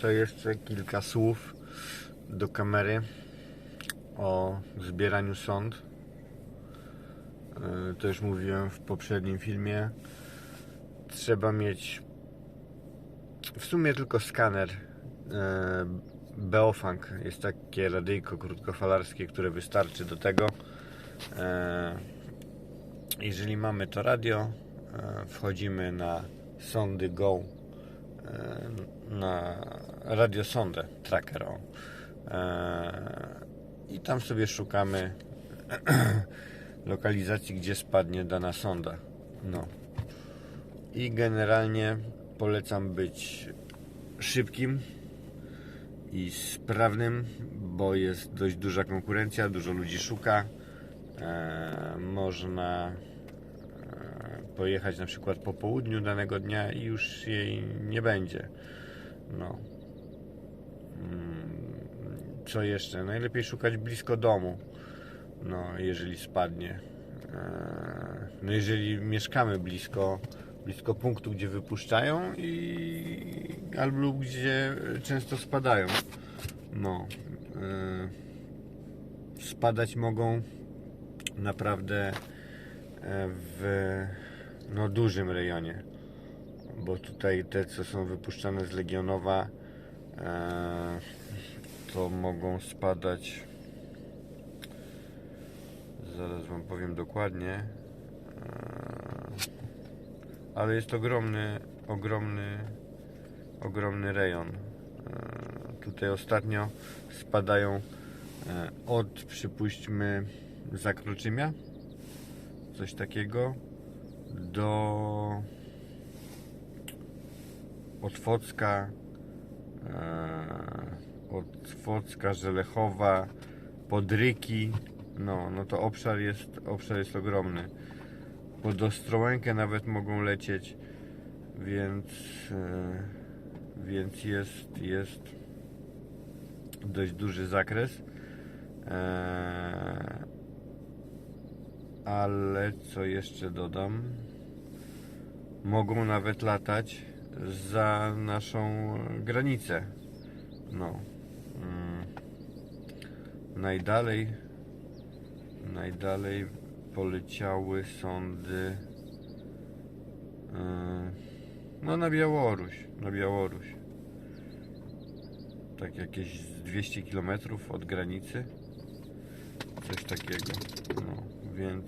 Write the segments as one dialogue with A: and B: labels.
A: to jeszcze kilka słów do kamery o zbieraniu sąd. To już mówiłem w poprzednim filmie. Trzeba mieć w sumie tylko skaner e, Beofang. Jest takie radyjko krótkofalarskie, które wystarczy do tego. E, Jeżeli mamy to radio, wchodzimy na sondy Go na radiosondę tracker o. E, i tam sobie szukamy lokalizacji, gdzie spadnie dana sonda. No. I generalnie polecam być szybkim i sprawnym, bo jest dość duża konkurencja, dużo ludzi szuka. E, można e, pojechać na przykład po południu danego dnia i już jej nie będzie. No. Mm, Co jeszcze? Najlepiej szukać blisko domu. No, jeżeli spadnie. E, No, jeżeli mieszkamy blisko, blisko punktu, gdzie wypuszczają i albo gdzie często spadają. No. e, Spadać mogą naprawdę e, w no, dużym rejonie. Bo tutaj te, co są wypuszczane z Legionowa, e, to mogą spadać. Zaraz Wam powiem dokładnie. E, ale jest ogromny, ogromny, ogromny rejon. E, tutaj ostatnio spadają od, przypuśćmy, Zakroczymia, coś takiego, do Otwocka, e, Otwocka, Żelechowa, Podryki, no, no to obszar jest, obszar jest ogromny. Pod Ostrołękę nawet mogą lecieć, więc, e, więc jest, jest dość duży zakres. Ale co jeszcze dodam? Mogą nawet latać za naszą granicę. No. Mm. Najdalej najdalej poleciały sądy e, no na Białoruś, na Białoruś. Tak jakieś z 200 km od granicy. Coś takiego. No, więc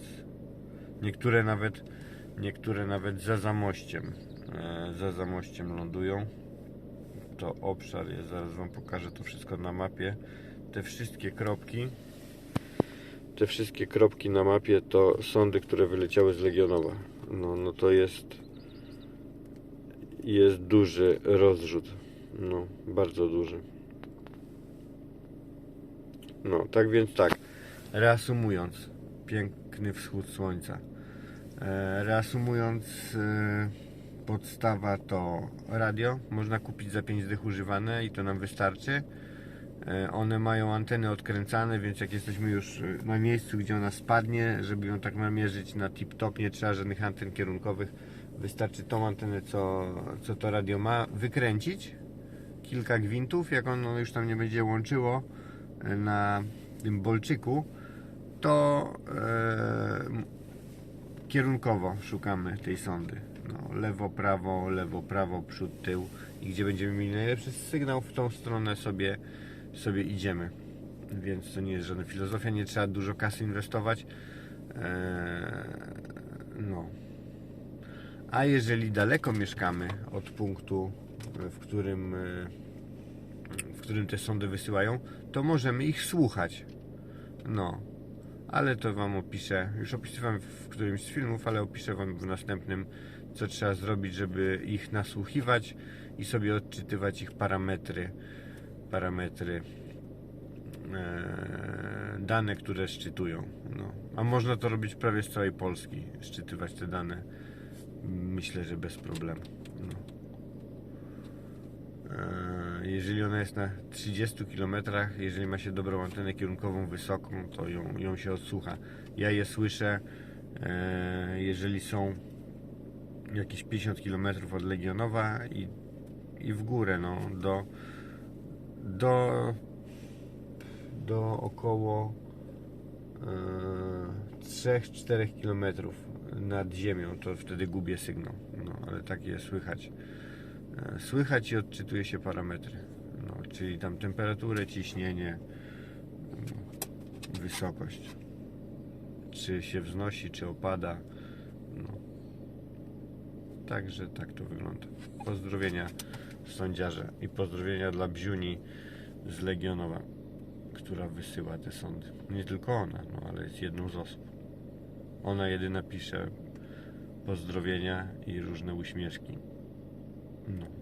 A: niektóre nawet niektóre nawet za zamościem e, za zamościem lądują. To obszar jest, zaraz wam pokażę to wszystko na mapie. Te wszystkie kropki te wszystkie kropki na mapie to sądy, które wyleciały z Legionowa. No, no to jest jest duży rozrzut. No, bardzo duży. No, tak więc tak. Reasumując, piękny wschód słońca. E, reasumując, e, podstawa to radio. Można kupić za 5 dych używane i to nam wystarczy. E, One mają anteny odkręcane, więc jak jesteśmy już na miejscu, gdzie ona spadnie, żeby ją tak namierzyć na tip-top, nie trzeba żadnych anten kierunkowych. Wystarczy tą antenę, co, co to radio ma, wykręcić kilka gwintów. Jak ono już tam nie będzie łączyło na tym bolczyku, to e, kierunkowo szukamy tej sondy. No, lewo, prawo, lewo, prawo, przód, tył i gdzie będziemy mieli najlepszy sygnał, w tą stronę sobie, sobie idziemy. Więc to nie jest żadna filozofia, nie trzeba dużo kasy inwestować. Eee, no. A jeżeli daleko mieszkamy od punktu, w którym, e, w którym te sondy wysyłają, to możemy ich słuchać. No, ale to Wam opiszę. Już opisywałem w którymś z filmów, ale opiszę Wam w następnym, co trzeba zrobić, żeby ich nasłuchiwać i sobie odczytywać ich parametry. Parametry. e, Dane, które szczytują. No. A można to robić prawie z całej Polski, szczytywać te dane. Myślę, że bez problemu. No. E, Jeżeli ona jest na 30 km, jeżeli ma się dobrą antenę kierunkową wysoką, to ją, ją się odsłucha. Ja je słyszę, e, jeżeli są jakieś 50 km od Legionowa i, i w górę, no, do, do, do około e, 3-4 km nad ziemią, to wtedy gubię sygnał. No, ale tak je słychać. E, Słychać i odczytuje się parametry. No, czyli tam temperaturę, ciśnienie, mm, wysokość. Czy się wznosi, czy opada. No. Także tak to wygląda. Pozdrowienia sądziarze i pozdrowienia dla Bziuni z Legionowa, która wysyła te sądy. Nie tylko ona, no ale jest jedną z osób. Ona jedyna pisze pozdrowienia i różne uśmieszki. No.